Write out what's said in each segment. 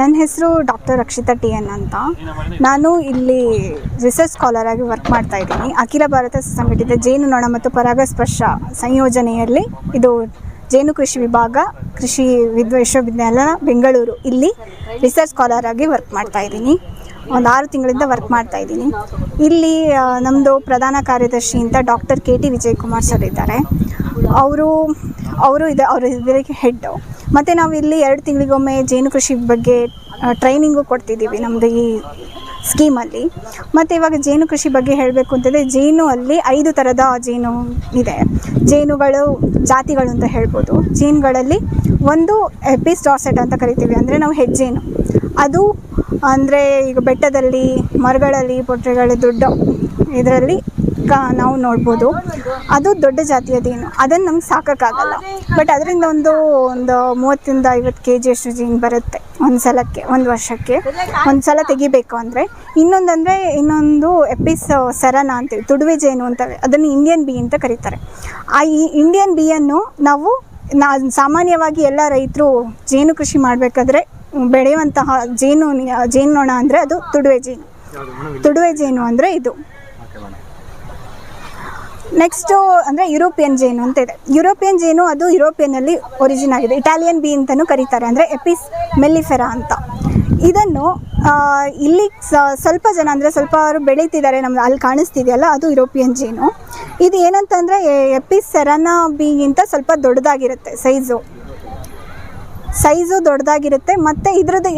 ನನ್ನ ಹೆಸರು doctor Rakshita T N ಅಂತ. ನಾನು ಇಲ್ಲಿ ರಿಸರ್ಚ್ ಸ್ಕಾಲರ್ ಆಗಿ ವರ್ಕ್ ಮಾಡ್ತಾ ಇದ್ದೀನಿ. ಅಖಿಲ ಭಾರತ ಸಂಘಟಿತ ಜೇನುನೊಣ ಮತ್ತು ಪರಾಗಸ್ಪರ್ಶ ಸಂಯೋಜನೆಯಲ್ಲಿ ಇದು ಜೇನು ಕೃಷಿ ವಿಭಾಗ, ಕೃಷಿ ವಿಶ್ವವಿದ್ಯಾಲಯ, ಬೆಂಗಳೂರು. ಇಲ್ಲಿ ರಿಸರ್ಚ್ ಸ್ಕಾಲರ್ ಆಗಿ ವರ್ಕ್ ಮಾಡ್ತಾ ಇದ್ದೀನಿ. ಒಂದು ಆರು ತಿಂಗಳಿಂದ ವರ್ಕ್ ಮಾಡ್ತಾ ಇದ್ದೀನಿ. ಇಲ್ಲಿ ನಮ್ಮದು ಪ್ರಧಾನ ಕಾರ್ಯದರ್ಶಿ ಅಂತ doctor K T Vijay Kumar sir ಇದ್ದಾರೆ. ಅವರು ಅವರು ಇದೆ, ಅವರು ಇದಕ್ಕೆ ಹೆಡ್ಡು ಮತ್ತು ನಾವು ಇಲ್ಲಿ ಎರಡು ತಿಂಗಳಿಗೊಮ್ಮೆ ಜೇನು ಕೃಷಿ ಬಗ್ಗೆ ಟ್ರೈನಿಂಗು ಕೊಡ್ತಿದ್ದೀವಿ ನಮ್ಮದು ಈ ಸ್ಕೀಮಲ್ಲಿ ಮತ್ತು ಇವಾಗ ಜೇನು ಕೃಷಿ ಬಗ್ಗೆ ಹೇಳಬೇಕು ಅಂತಂದರೆ ಜೇನು ಅಲ್ಲಿ ಐದು ಥರದ ಜೇನು ಇದೆ. ಜೇನುಗಳು ಜಾತಿಗಳು ಅಂತ ಹೇಳ್ಬೋದು. ಜೇನುಗಳಲ್ಲಿ ಒಂದು ಎಪಿಸ್ ಡಾರ್ಸೆಟ್ ಅಂತ ಕರಿತೀವಿ. ಅಂದರೆ ನಾವು ಹೆಜ್ಜೇನು. ಅದು ಅಂದರೆ ಈಗ ಬೆಟ್ಟದಲ್ಲಿ, ಮರಗಳಲ್ಲಿ ಪೊಟ್ರೆಗಳು ದೊಡ್ಡ ಇದರಲ್ಲಿ ಕ, ನಾವು ನೋಡ್ಬೋದು. ಅದು ದೊಡ್ಡ ಜಾತಿಯದೇನು ಅದನ್ನು ನಮ್ಗೆ ಸಾಕೋಕ್ಕಾಗಲ್ಲ. ಬಟ್ ಅದರಿಂದ ಒಂದು ಒಂದು ಮೂವತ್ತರಿಂದ ಐವತ್ತು ಕೆ ಜಿಯಷ್ಟು ಜೀನ್ ಬರುತ್ತೆ ಒಂದು ಸಲಕ್ಕೆ ಒಂದು ವರ್ಷಕ್ಕೆ. ಒಂದು ಸಲ ತೆಗಿಬೇಕು ಅಂದರೆ. ಇನ್ನೊಂದಂದರೆ ಇನ್ನೊಂದು ಎಪಿಸ್, ಸರನ ಅಂತೀವಿ ತುಡುವೆ ಜೇನು ಅಂತವೆ ಅದನ್ನು ಇಂಡಿಯನ್ ಬಿ ಅಂತ ಕರೀತಾರೆ. ಆ ಈ ಇಂಡಿಯನ್ ಬಿಯನ್ನು ನಾವು ನಾ, ಸಾಮಾನ್ಯವಾಗಿ ಎಲ್ಲ ರೈತರು ಜೇನು ಕೃಷಿ ಮಾಡಬೇಕಾದ್ರೆ ಬೆಳೆಯುವಂತಹ ಜೇನು ಜೇನುನೊಣ ಅಂದರೆ ಅದು ತುಡುವೆ ಜೇನು. ತುಡುವೆ ಜೇನು ಅಂದರೆ ಇದು. ನೆಕ್ಸ್ಟು ಅಂದರೆ ಯುರೋಪಿಯನ್ ಜೇನು ಅಂತ ಇದೆ. ಯುರೋಪಿಯನ್ ಜೇನು ಅದು ಯುರೋಪಿಯನ್ನಲ್ಲಿ ಒರಿಜಿನ್ ಆಗಿದೆ. ಇಟಾಲಿಯನ್ ಬಿ ಅಂತಲೂ ಕರೀತಾರೆ ಅಂದರೆ ಎಪಿಸ್ ಮೆಲ್ಲಿಫೆರಾ ಅಂತ. ಇದನ್ನು ಇಲ್ಲಿ ಸ್ವಲ್ಪ ಜನ ಅಂದರೆ ಸ್ವಲ್ಪ ಅವರು ಬೆಳೀತಿದ್ದಾರೆ ನಮ್ಗೆ ಅಲ್ಲಿ ಕಾಣಿಸ್ತಿದೆಯಲ್ಲ ಅದು ಯುರೋಪಿಯನ್ ಜೇನು. ಇದು ಏನಂತಂದರೆ ಎಪಿಸ್ ಸೆರಾನಾ ಬಿಗಿಂತ ಸ್ವಲ್ಪ ದೊಡ್ಡದಾಗಿರುತ್ತೆ ಸೈಜು ಸೈಜು ದೊಡ್ಡದಾಗಿರುತ್ತೆ, ಮತ್ತು ಇದ್ರದ್ದು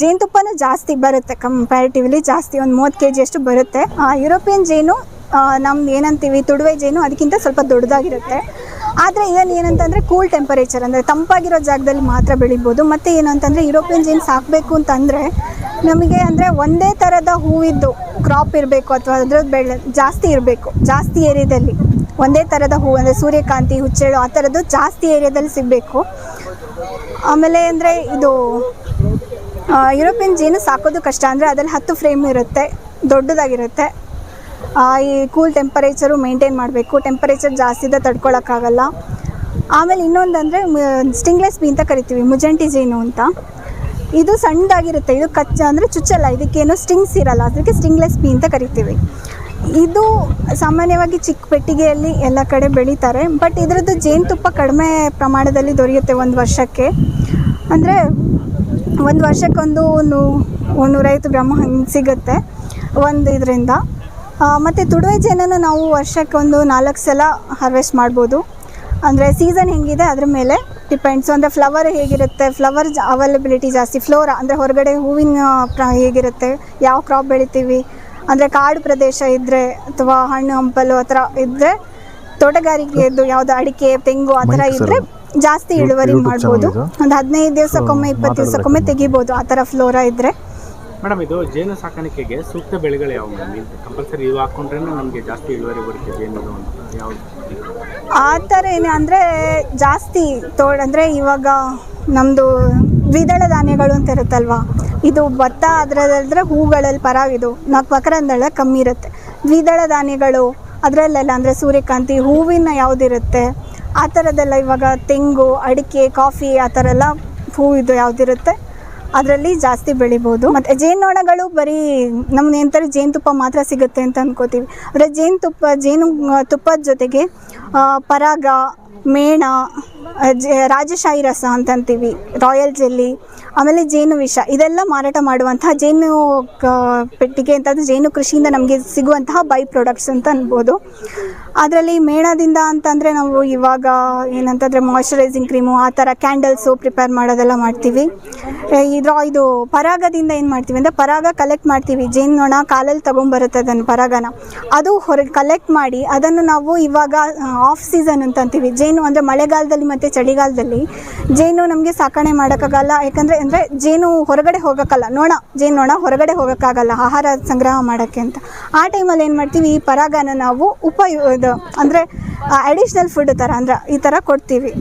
ಜೇನುತುಪ್ಪನೂ ಜಾಸ್ತಿ ಬರುತ್ತೆ ಕಂಪ್ಯಾರಿಟಿವ್ಲಿ ಜಾಸ್ತಿ ಒಂದು ಮೂವತ್ತು ಕೆ ಜಿಯಷ್ಟು ಬರುತ್ತೆ. ಯುರೋಪಿಯನ್ ಜೇನು ನಮ್ದು ಏನಂತೀವಿ, ತುಡುವೆ ಜೇನು ಅದಕ್ಕಿಂತ ಸ್ವಲ್ಪ ದೊಡ್ಡದಾಗಿರುತ್ತೆ. ಆದರೆ ಇದನ್ನು ಏನಂತಂದರೆ ಕೂಲ್ ಟೆಂಪರೇಚರ್ ಅಂದರೆ ತಂಪಾಗಿರೋ ಜಾಗದಲ್ಲಿ ಮಾತ್ರ ಬೆಳಿಬೋದು. ಮತ್ತು ಏನು ಅಂತಂದರೆ ಯುರೋಪಿಯನ್ ಜೇನು ಸಾಕಬೇಕು ಅಂತಂದರೆ ನಮಗೆ ಅಂದರೆ ಒಂದೇ ಥರದ ಹೂವಿದ್ದು ಕ್ರಾಪ್ ಇರಬೇಕು ಅಥವಾ ಅದ್ರದ್ದು ಬೆಳೆ ಜಾಸ್ತಿ ಇರಬೇಕು, ಜಾಸ್ತಿ ಏರಿಯಾದಲ್ಲಿ. ಒಂದೇ ಥರದ ಹೂವು ಅಂದರೆ ಸೂರ್ಯಕಾಂತಿ, ಹುಚ್ಚೆಳು ಆ ಥರದ್ದು ಜಾಸ್ತಿ ಏರಿಯಾದಲ್ಲಿ ಸಿಗಬೇಕು. ಆಮೇಲೆ ಅಂದರೆ ಇದು ಯುರೋಪಿಯನ್ ಜೇನು ಸಾಕೋದು ಕಷ್ಟ. ಅಂದರೆ ಅದರಲ್ಲಿ ಹತ್ತು ಫ್ರೇಮ್ ಇರುತ್ತೆ, ದೊಡ್ಡದಾಗಿರುತ್ತೆ. ಈ ಕೂಲ್ ಟೆಂಪರೇಚರು ಮೇಂಟೈನ್ ಮಾಡಬೇಕು. ಟೆಂಪರೇಚರ್ ಜಾಸ್ತಿ ಇದೆ, ತಡ್ಕೊಳಕ್ಕಾಗಲ್ಲ. ಆಮೇಲೆ ಇನ್ನೊಂದಂದರೆ ಸ್ಟಿಂಗ್ಲೆಸ್ ಬಿ ಅಂತ ಕರಿತೀವಿ, ಮುಜಂಟಿ ಜೇನು ಅಂತ. ಇದು ಸಣ್ಣದಾಗಿರುತ್ತೆ, ಇದು ಕಚ್ಚ ಅಂದರೆ ಚುಚ್ಚಲ್ಲ, ಇದಕ್ಕೇನು ಸ್ಟಿಂಗ್ಸ್ ಇರಲ್ಲ, ಅದಕ್ಕೆ ಸ್ಟಿಂಗ್ಲೆಸ್ ಬಿ ಅಂತ ಕರಿತೀವಿ. ಇದು ಸಾಮಾನ್ಯವಾಗಿ ಚಿಕ್ಕ ಪೆಟ್ಟಿಗೆಯಲ್ಲಿ ಎಲ್ಲ ಕಡೆ ಬೆಳೀತಾರೆ ಬಟ್ ಇದರದ್ದು ಜೇನುತುಪ್ಪ ಕಡಿಮೆ ಪ್ರಮಾಣದಲ್ಲಿ ದೊರೆಯುತ್ತೆ ಒಂದು ವರ್ಷಕ್ಕೆ. ಅಂದರೆ ಒಂದು ವರ್ಷಕ್ಕೊಂದು ನೂ ನೂರೈವತ್ತು ಗ್ರಾಮ್ ಹಂಗೆ ಸಿಗುತ್ತೆ ಒಂದು ಇದರಿಂದ. ಮತ್ತು ತುಡುವೆ ಜೇನನ್ನು ನಾವು ವರ್ಷಕ್ಕೊಂದು ನಾಲ್ಕು ಸಲ ಹಾರ್ವೆಸ್ಟ್ ಮಾಡ್ಬೋದು. ಅಂದರೆ ಸೀಸನ್ ಹೆಂಗಿದೆ ಅದ್ರ ಮೇಲೆ ಡಿಪೆಂಡ್ಸ್ ಅಂದರೆ ಫ್ಲವರ್ ಹೇಗಿರುತ್ತೆ ಫ್ಲವರ್ ಅವೈಲಬಿಲಿಟಿ ಜಾಸ್ತಿ ಫ್ಲೋರಾ ಅಂದರೆ ಹೊರಗಡೆ ಹೂವಿನ ಪ್ರ ಹೇಗಿರುತ್ತೆ, ಯಾವ ಕ್ರಾಪ್ ಬೆಳಿತೀವಿ ಅಂದರೆ ಕಾಡು ಪ್ರದೇಶ ಇದ್ದರೆ ಅಥವಾ ಹಣ್ಣು ಹಂಪಲು ಆ ಥರ ಇದ್ದರೆ ತೋಟಗಾರಿಕೆದು ಯಾವುದು ಅಡಿಕೆ ತೆಂಗು ಆ ಥರ ಇದ್ದರೆ ಜಾಸ್ತಿ ಇಳುವರಿ ಮಾಡ್ಬೋದು. ಒಂದು ಹದಿನೈದು ದಿವಸಕ್ಕೊಮ್ಮೆ ಇಪ್ಪತ್ತು ದಿವಸಕ್ಕೊಮ್ಮೆ. ತೆಗಿಬೋದು ಆ ಥರ ಫ್ಲೋರಾ ಇದ್ದರೆ ಮೇಡಮ್ ಇದು ಜೇನು ಸಾಕಾಣಿಕೆಗೆ ಸೂಕ್ತ ಬೆಳೆಗಳು ಯಾವ ಕಂಪಲ್ಸರಿ ಇವು ಹಾಕೊಂಡ್ರೆ ನಮಗೆ ಜಾಸ್ತಿ ಇಳುವರಿ ಬರುತ್ತೆ ಜೇನು ಯಾವ್ದು? ಆ ಥರ ಏನು ಅಂದರೆ ಜಾಸ್ತಿ ತೋಡ ಅಂದರೆ ಇವಾಗ ನಮ್ಮದು ದ್ವಿದಳ ಧಾನ್ಯಗಳು ಅಂತ ಇರುತ್ತಲ್ವಾ? ಇದು ಭತ್ತ ಅದರದ್ರೆ ಹೂಗಳಲ್ಲಿ ಪರಾಗಿದು ನಾಲ್ಕು ಮಕರಂದಳ ಕಮ್ಮಿ ಇರುತ್ತೆ. ದ್ವಿದಳ ಧಾನ್ಯಗಳು ಅದರಲ್ಲೆಲ್ಲ ಅಂದರೆ ಸೂರ್ಯಕಾಂತಿ ಹೂವಿನ ಯಾವುದಿರುತ್ತೆ? ಆ ಥರದ್ದೆಲ್ಲ ಇವಾಗ ತೆಂಗು, ಅಡಿಕೆ, ಕಾಫಿ ಆ ಥರ ಎಲ್ಲ ಹೂವಿದು ಯಾವುದಿರುತ್ತೆ? ಅದರಲ್ಲಿ ಜಾಸ್ತಿ ಬೆಳಿಬೋದು. ಮತ್ತು ಜೇನುನೊಣಗಳು ಬರೀ ನಮ್ಗೆ ಏನಂತಾರೆ ಜೇನುತುಪ್ಪ ಮಾತ್ರ ಸಿಗುತ್ತೆ ಅಂತ ಅಂದ್ಕೋತೀವಿ ಅಂದರೆ ಜೇನುತುಪ್ಪ, ಜೇನು ತುಪ್ಪದ ಜೊತೆಗೆ ಪರಾಗ ಮೇಣ ರಾಜಶಾಹಿ ರಸ ಅಂತಂತೀವಿ, ರಾಯಲ್ ಜೆಲ್ಲಿ, ಆಮೇಲೆ ಜೇನು ವಿಷ, ಇದೆಲ್ಲ ಮಾರಾಟ ಮಾಡುವಂತಹ ಜೇನು ಪೆಟ್ಟಿಗೆ ಅಂತಂದ್ರೆ ಜೇನು ಕೃಷಿಯಿಂದ ನಮಗೆ ಸಿಗುವಂತಹ ಬೈ ಪ್ರಾಡಕ್ಟ್ಸ್ ಅಂತ ಅನ್ಬೋದು. ಅದರಲ್ಲಿ ಮೇಣದಿಂದ ಅಂತಂದರೆ ನಾವು ಇವಾಗ ಏನಂತಂದರೆ ಮಾಯ್ಚರೈಸಿಂಗ್ ಕ್ರೀಮು ಆ ಥರ ಕ್ಯಾಂಡಲ್ಸು ಪ್ರಿಪೇರ್ ಮಾಡೋದೆಲ್ಲ ಮಾಡ್ತೀವಿ. ಇದ್ರ, ಇದು ಪರಾಗದಿಂದ ಏನು ಮಾಡ್ತೀವಿ ಅಂದರೆ ಪರಾಗ ಕಲೆಕ್ಟ್ ಮಾಡ್ತೀವಿ. ಜೇನುನೊಣ ಕಾಲಲ್ಲಿ ತೊಗೊಂಬರುತ್ತೆ ಅದನ್ನು ಪರಾಗನ. ಅದು ಹೊರಗೆ ಕಲೆಕ್ಟ್ ಮಾಡಿ ಅದನ್ನು ನಾವು ಇವಾಗ ಆಫ್ ಸೀಸನ್ ಅಂತ ಅಂತೀವಿ ಜೇನು ಅಂದರೆ ಮಳೆಗಾಲದಲ್ಲಿ ಮತ್ತು ಚಳಿಗಾಲದಲ್ಲಿ ಜೇನು ನಮಗೆ ಸಾಕಣೆ ಮಾಡೋಕ್ಕಾಗಲ್ಲ. ಯಾಕಂದರೆ ಅಂದರೆ ಜೇನು ಹೊರಗಡೆ ಹೋಗೋಕ್ಕಲ್ಲ. ನೋಣ, ಜೇನು ನೋಣ ಹೊರಗಡೆ ಹೋಗೋಕ್ಕಾಗಲ್ಲ ಆಹಾರ ಸಂಗ್ರಹ ಮಾಡೋಕ್ಕೆ ಅಂತ. ಆ ಟೈಮಲ್ಲಿ ಏನು ಮಾಡ್ತೀವಿ? ಈ ಪರಾಗನ ನಾವು ಉಪಯೋ ಇದು ಅಂದರೆ ಅಡಿಷ್ನಲ್ ಫುಡ್ ಥರ ಅಂದ್ರೆ ಈ ಥರ ಕೊಡ್ತೀವಿ.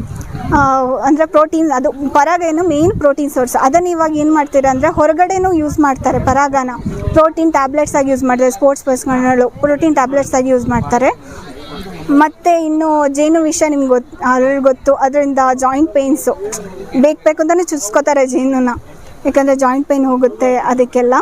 ಅಂದರೆ ಪ್ರೋಟೀನ್ ಅದು ಪರಾಗ ಏನು ಮೇನ್ ಪ್ರೋಟೀನ್ ಸೋರ್ಸ್ ಅದನ್ನು ಇವಾಗ ಏನು ಮಾಡ್ತೀರಾ ಅಂದರೆ ಹೊರಗಡೆನೂ ಯೂಸ್ ಮಾಡ್ತಾರೆ ಪರಾಗನ. ಪ್ರೋಟೀನ್ ಟ್ಯಾಬ್ಲೆಟ್ಸ್ ಆಗಿ ಯೂಸ್ ಮಾಡ್ತಾರೆ. ಸ್ಪೋರ್ಟ್ಸ್ ಪರ್ಸನ್ಗಳು ಪ್ರೋಟೀನ್ ಟ್ಯಾಬ್ಲೆಟ್ಸ್ ಆಗಿ ಯೂಸ್ ಮಾಡ್ತಾರೆ. ಮತ್ತು ಇನ್ನು ಜೇನು ವಿಷ ನಿಮ್ಗೆ ಗೊತ್ತು ಅದ್ರಲ್ಲಿ ಗೊತ್ತು. ಅದರಿಂದ ಜಾಯಿಂಟ್ ಪೇಯ್ನ್ಸು ಬೇಕು ಬೇಕು ಅಂತಲೇ ಚುಚ್ಕೋತಾರೆ ಜೇನನ್ನ ಯಾಕಂದರೆ ಜಾಯಿಂಟ್ ಪೇಯ್ನ್ ಹೋಗುತ್ತೆ ಅದಕ್ಕೆಲ್ಲ.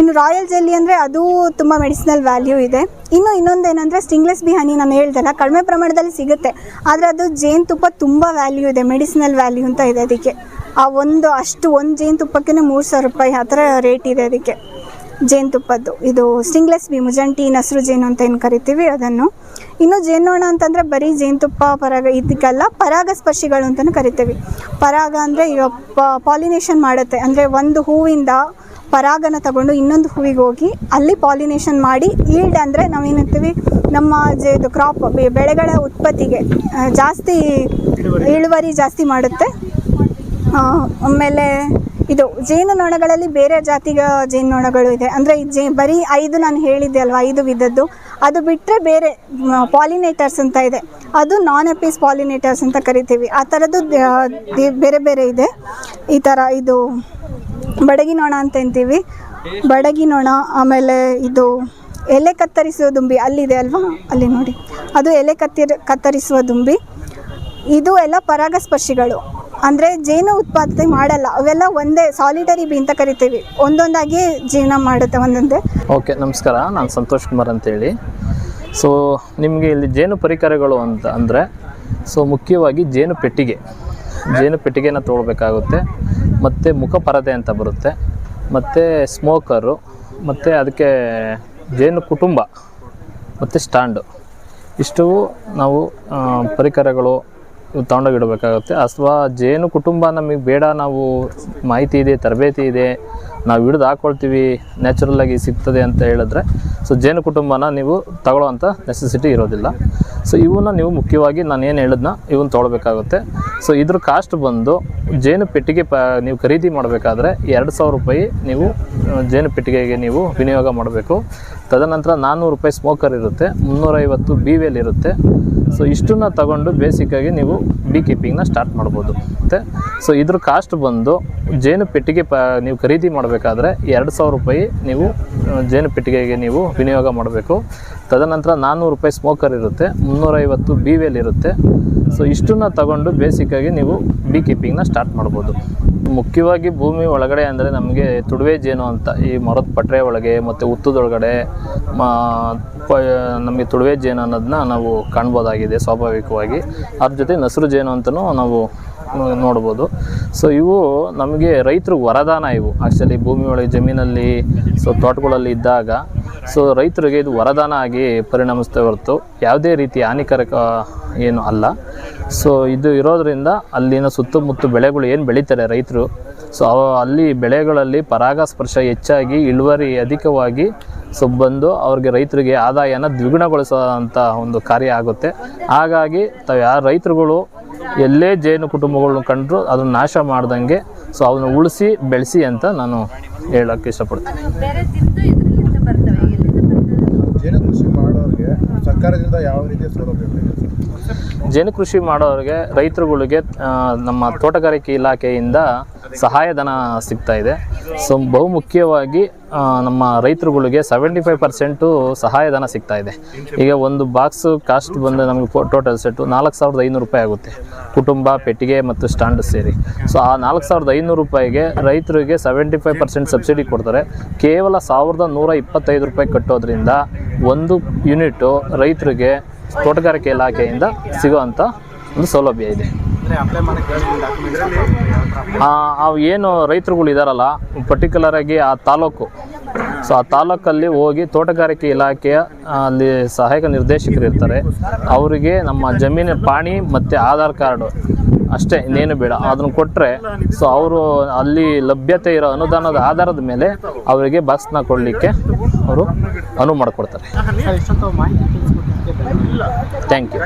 ಇನ್ನು ರಾಯಲ್ ಜೆಲ್ಲಿ ಅಂದರೆ ಅದು ತುಂಬ ಮೆಡಿಸಿನಲ್ ವ್ಯಾಲ್ಯೂ ಇದೆ. ಇನ್ನು ಇನ್ನೊಂದು ಸ್ಟಿಂಗ್ಲೆಸ್ ಬಿ ಹನಿ ನಾನು ಹೇಳ್ದಲ್ಲ, ಕಡಿಮೆ ಪ್ರಮಾಣದಲ್ಲಿ ಸಿಗುತ್ತೆ. ಆದರೆ ಅದು ಜೇನುತುಪ್ಪ ತುಂಬ ವ್ಯಾಲ್ಯೂ ಇದೆ ಮೆಡಿಸಿನಲ್ ವ್ಯಾಲ್ಯೂ ಅಂತ ಇದೆ ಅದಕ್ಕೆ. ಆ ಒಂದು, ಅಷ್ಟು ಒಂದು ಜೇನುತುಪ್ಪಕ್ಕೆ ಮೂರು ಸಾವಿರ ರೂಪಾಯಿ ಆ ಥರ ರೇಟ್ ಇದೆ ಅದಕ್ಕೆ. ಜೇನುತುಪ್ಪದ್ದು. ಇದು ಸ್ಟಿಂಗ್ಲೆಸ್ ಬಿ ಮುಜಂಟಿ ನಸರು ಜೇನು ಅಂತ ಏನು ಕರಿತೀವಿ ಅದನ್ನು. ಇನ್ನು ಜೇನೋಣ ಅಂತಂದರೆ ಬರೀ ಜೇನುತುಪ್ಪ, ಪರಾಗ ಇದಕ್ಕೆಲ್ಲ ಪರಾಗಸ್ಪರ್ಶಿಗಳು ಅಂತಲೂ ಕರಿತೀವಿ. ಪರಾಗ ಅಂದರೆ ಈಗ ಪಾಲಿನೇಷನ್ ಮಾಡುತ್ತೆ. ಅಂದರೆ ಒಂದು ಹೂವಿಂದ ಪರಾಗನ ತಗೊಂಡು ಇನ್ನೊಂದು ಹೂವಿಗೆ ಹೋಗಿ ಅಲ್ಲಿ ಪಾಲಿನೇಷನ್ ಮಾಡಿ ಈಲ್ಡ್ ಅಂದರೆ ನಾವೇನಂತೀವಿ, ನಮ್ಮ ಇದು ಕ್ರಾಪ್ ಬೆಳೆಗಳ ಉತ್ಪತ್ತಿಗೆ ಜಾಸ್ತಿ ಇಳುವರಿ ಜಾಸ್ತಿ ಮಾಡುತ್ತೆ. ಆಮೇಲೆ ಇದು ಜೇನುನೊಣಗಳಲ್ಲಿ ಬೇರೆ ಜಾತಿಗ ಜೇನುನೊಣಗಳು ಇದೆ. ಅಂದರೆ ಜೇ, ಬರೀ ಐದು ನಾನು ಹೇಳಿದ್ದೆ ಅಲ್ವಾ, ಐದು ವಿಧದ್ದು. ಅದು ಬಿಟ್ಟರೆ ಬೇರೆ ಪಾಲಿನೇಟರ್ಸ್ ಅಂತ ಇದೆ. ಅದು ನಾನ್ ಎಪೀಸ್ ಪಾಲಿನೇಟರ್ಸ್ ಅಂತ ಕರಿತೀವಿ. ಆ ಥರದ್ದು ಬೇರೆ ಬೇರೆ ಇದೆ. ಈ ಥರ ಇದು ಬಡಗಿ ನೊಣ ಅಂತ ಅಂತೀವಿ. ಬಡಗಿ ನೊಣ, ಆಮೇಲೆ ಇದು ಎಲೆ ಕತ್ತರಿಸುವ ದುಂಬಿ ಅಲ್ಲಿದೆ ಅಲ್ವಾ? ಅಲ್ಲಿ ನೋಡಿ. ಅದು ಎಲೆ ಕತ್ತಿರ, ಕತ್ತರಿಸುವ ದುಂಬಿ. ಇದು ಎಲ್ಲ ಪರಾಗಸ್ಪರ್ಶಿಗಳು. ಅಂದರೆ ಜೇನು ಉತ್ಪಾದನೆ ಮಾಡಲ್ಲ, ಅವೆಲ್ಲ ಒಂದೇ ಸಾಲಿಟರಿ ಬಿ ಅಂತ ಕರಿತೀವಿ. ಒಂದೊಂದಾಗಿ ಜೀವನ ಮಾಡುತ್ತೆ, ಒಂದೊಂದೇ. ಓಕೆ, ನಮಸ್ಕಾರ. ನಾನು ಸಂತೋಷ್ ಕುಮಾರ್ ಅಂತೇಳಿ. ಸೊ ನಿಮಗೆ ಇಲ್ಲಿ ಜೇನು ಪರಿಕರಗಳು ಅಂತ ಅಂದರೆ ಸೊ ಮುಖ್ಯವಾಗಿ ಜೇನು ಪೆಟ್ಟಿಗೆ. ಜೇನು ಪೆಟ್ಟಿಗೆನ ತೊಗೊಳ್ಬೇಕಾಗುತ್ತೆ. ಮತ್ತು ಮುಖ ಪರದೆ ಅಂತ ಬರುತ್ತೆ. ಮತ್ತು ಸ್ಮೋಕರು, ಮತ್ತು ಅದಕ್ಕೆ ಜೇನು ಕುಟುಂಬ, ಮತ್ತು ಸ್ಟ್ಯಾಂಡು. ಇಷ್ಟು ನಾವು ಪರಿಕರಗಳು ತೊಗೊಂಡೋಗಿಡಬೇಕಾಗುತ್ತೆ. ಅಥವಾ ಜೇನು ಕುಟುಂಬ ನಮಗೆ ಬೇಡ, ನಾವು ಮಾಹಿತಿ ಇದೆ, ತರಬೇತಿ ಇದೆ, ನಾವು ಹಿಡಿದು ಹಾಕ್ಕೊಳ್ತೀವಿ ನ್ಯಾಚುರಲ್ಲಾಗಿ ಸಿಗ್ತದೆ ಅಂತ ಹೇಳಿದ್ರೆ, ಸೊ ಜೇನು ಕುಟುಂಬನ ನೀವು ತಗೊಳ್ಳೋವಂಥ ನೆಸೆಸಿಟಿ ಇರೋದಿಲ್ಲ. ಸೊ ಇವನ್ನ ನೀವು ಮುಖ್ಯವಾಗಿ ನಾನು ಏನು ಹೇಳಿದ್ನ ಇವನ್ನ ತೊಗೊಳ್ಬೇಕಾಗುತ್ತೆ. ಸೊ ಇದ್ರ ಕಾಸ್ಟ್ ಬಂದು ಜೇನು ಪೆಟ್ಟಿಗೆ ಪ, ನೀವು ಖರೀದಿ ಮಾಡಬೇಕಾದ್ರೆ ಎರಡು ಸಾವಿರ ರೂಪಾಯಿ ನೀವು ಜೇನು ಪೆಟ್ಟಿಗೆಗೆ ನೀವು ವಿನಿಯೋಗ ಮಾಡಬೇಕು. ತದನಂತರ ನಾನ್ನೂರು ರೂಪಾಯಿ ಸ್ಮೋಕರ್ ಇರುತ್ತೆ, ಮುನ್ನೂರೈವತ್ತು ಬಿ ವಿಯಲ್ ಇರುತ್ತೆ. ಸೊ ಇಷ್ಟನ್ನ ತಗೊಂಡು ಬೇಸಿಕ್ಕಾಗಿ ನೀವು ಬಿ ಕೀಪಿಂಗ್ನ ಸ್ಟಾರ್ಟ್ ಮಾಡ್ಬೋದು. ಮತ್ತು ಸೊ ಇದ್ರ ಕಾಸ್ಟ್ ಬಂದು ಜೇನು ಪೆಟ್ಟಿಗೆ ಪ, ನೀವು ಖರೀದಿ ಮಾಡಬೇಕಾದ್ರೆ ಎರಡು ಸಾವಿರ ರೂಪಾಯಿ ನೀವು ಜೇನು ಪೆಟ್ಟಿಗೆಗೆ ನೀವು ವಿನಿಯೋಗ ಮಾಡಬೇಕು. ತದನಂತರ ನಾನ್ನೂರು ರೂಪಾಯಿ ಸ್ಮೋಕರ್ ಇರುತ್ತೆ, ಮುನ್ನೂರೈವತ್ತು ಬಿ ವೇಲ್ ಇರುತ್ತೆ. ಸೊ ಇಷ್ಟನ್ನ ತಗೊಂಡು ಬೇಸಿಕ್ಕಾಗಿ ನೀವು ಬಿ ಕೀಪಿಂಗ್ನ ಸ್ಟಾರ್ಟ್ ಮಾಡ್ಬೋದು. ಮುಖ್ಯವಾಗಿ ಭೂಮಿ ಒಳಗಡೆ ಅಂದರೆ ನಮಗೆ ತುಡುವೆ ಜೇನು ಅಂತ. ಈ ಮರದ ಪಟ್ರೆ ಒಳಗೆ ಮತ್ತು ಪ- ನಮಗೆ ತುಡುವೆ ಜೇನು ಅನ್ನೋದನ್ನ ನಾವು ಕಾಣ್ಬೋದಾಗಿದೆ ಸ್ವಾಭಾವಿಕವಾಗಿ. ಅದ್ರ ಜೊತೆ ನಸರು ಜೇನು ಅಂತಲೂ ನಾವು ನೋಡ್ಬೋದು. ಸೊ ಇವು ನಮಗೆ ರೈತರಿಗೆ ವರದಾನ ಇವು. ಆ್ಯಕ್ಚುಲಿ ಭೂಮಿ ಒಳಗೆ ಜಮೀನಲ್ಲಿ ಸೊ ತೋಟಗಳಲ್ಲಿ ಇದ್ದಾಗ ಸೊ ರೈತರಿಗೆ ಇದು ವರದಾನ ಆಗಿ ಪರಿಣಮಿಸ್ತಾ ಹೊರತು ಯಾವುದೇ ರೀತಿ ಹಾನಿಕಾರಕ, ಏನು ಅಲ್ಲ. ಸೊ ಇದು ಇರೋದರಿಂದ ಅಲ್ಲಿನ ಸುತ್ತಮುತ್ತ ಬೆಳೆಗಳು ಏನು ಬೆಳೀತಾರೆ ರೈತರು? ಸೊ ಅವ ಅಲ್ಲಿ ಬೆಳೆಗಳಲ್ಲಿ ಪರಾಗಸ್ಪರ್ಶ ಹೆಚ್ಚಾಗಿ ಇಳುವರಿ ಅಧಿಕವಾಗಿ ಸೊ ಬಂದು ಅವ್ರಿಗೆ ರೈತರಿಗೆ ಆದಾಯನ ದ್ವಿಗುಣಗೊಳಿಸೋಂಥ ಒಂದು ಕಾರ್ಯ ಆಗುತ್ತೆ. ಹಾಗಾಗಿ ತಾವು ಯಾರು ರೈತರುಗಳು ಎಲ್ಲೇ ಜೇನು ಕುಟುಂಬಗಳನ್ನ ಕಂಡ್ರು ಅದನ್ನು ನಾಶ ಮಾಡ್ದಂಗೆ ಸೊ ಅವನ್ನ ಉಳಿಸಿ ಬೆಳೆಸಿ ಅಂತ ನಾನು ಹೇಳೋಕ್ಕೆ ಇಷ್ಟಪಡ್ತೀನಿ. ಸರ್ಕಾರದಿಂದ ಯಾವ ರೀತಿಯ ಸೌಲಭ್ಯಗಳಿದೆ ಜೇನು ಕೃಷಿ ಮಾಡೋರಿಗೆ ರೈತರುಗಳಿಗೆ ನಮ್ಮ ತೋಟಗಾರಿಕೆ ಇಲಾಖೆಯಿಂದ ಸಹಾಯಧನ ಸಿಗ್ತಾ ಇದೆ. ಸೊ ಬಹುಮುಖ್ಯವಾಗಿ ನಮ್ಮ ರೈತರುಗಳಿಗೆ ಸೆವೆಂಟಿ ಫೈವ್ ಪರ್ಸೆಂಟು ಸಹಾಯಧನ ಸಿಗ್ತಾ ಇದೆ. ಈಗ ಒಂದು ಬಾಕ್ಸ್ ಕಾಸ್ಟ್ ಬಂದರೆ ನಮಗೆ ಟೋಟಲ್ ಸೆಟ್ಟು ನಾಲ್ಕು ಸಾವಿರದ ಐನೂರು ರೂಪಾಯಿ ಆಗುತ್ತೆ. ಕುಟುಂಬ, ಪೆಟ್ಟಿಗೆ ಮತ್ತು ಸ್ಟ್ಯಾಂಡ್ ಸೇರಿ. ಸೊ ಆ ನಾಲ್ಕು ಸಾವಿರದ ಐನೂರು ರೂಪಾಯಿಗೆ ರೈತರಿಗೆ ಸೆವೆಂಟಿ ಫೈವ್ ಪರ್ಸೆಂಟ್ ಸಬ್ಸಿಡಿ ಕೊಡ್ತಾರೆ. ಕೇವಲ ಸಾವಿರದ ನೂರ ಇಪ್ಪತ್ತೈದು ರೂಪಾಯಿ ಕಟ್ಟೋದ್ರಿಂದ ಒಂದು ಯೂನಿಟು ರೈತರಿಗೆ ತೋಟಗಾರಿಕೆ ಇಲಾಖೆಯಿಂದ ಸಿಗೋವಂಥ ಒಂದು ಸೌಲಭ್ಯ ಇದೆ. ಅವು ಏನು ರೈತರುಗಳು ಇದ್ದಾರಲ್ಲ ಪರ್ಟಿಕ್ಯುಲರ್ ಆಗಿ ಆ ತಾಲೂಕು. ಸೊ ಆ ತಾಲೂಕಲ್ಲಿ ಹೋಗಿ ತೋಟಗಾರಿಕೆ ಇಲಾಖೆಯ ಅಲ್ಲಿ ಸಹಾಯಕ ನಿರ್ದೇಶಕರು ಇರ್ತಾರೆ. ಅವರಿಗೆ ನಮ್ಮ ಜಮೀನಿನ ಪಾಣಿ ಮತ್ತು ಆಧಾರ್ ಕಾರ್ಡು ಅಷ್ಟೇ ಇನ್ನೇನು ಬೇಡ. ಅದನ್ನು ಕೊಟ್ಟರೆ ಸೊ ಅವರು ಅಲ್ಲಿ ಲಭ್ಯತೆ ಇರೋ ಅನುದಾನದ ಆಧಾರದ ಮೇಲೆ ಅವರಿಗೆ ಬಸ್ನ ಕೊಡಲಿಕ್ಕೆ ಅವರು ಅನುವು ಮಾಡಿಕೊಡ್ತಾರೆ. Thank you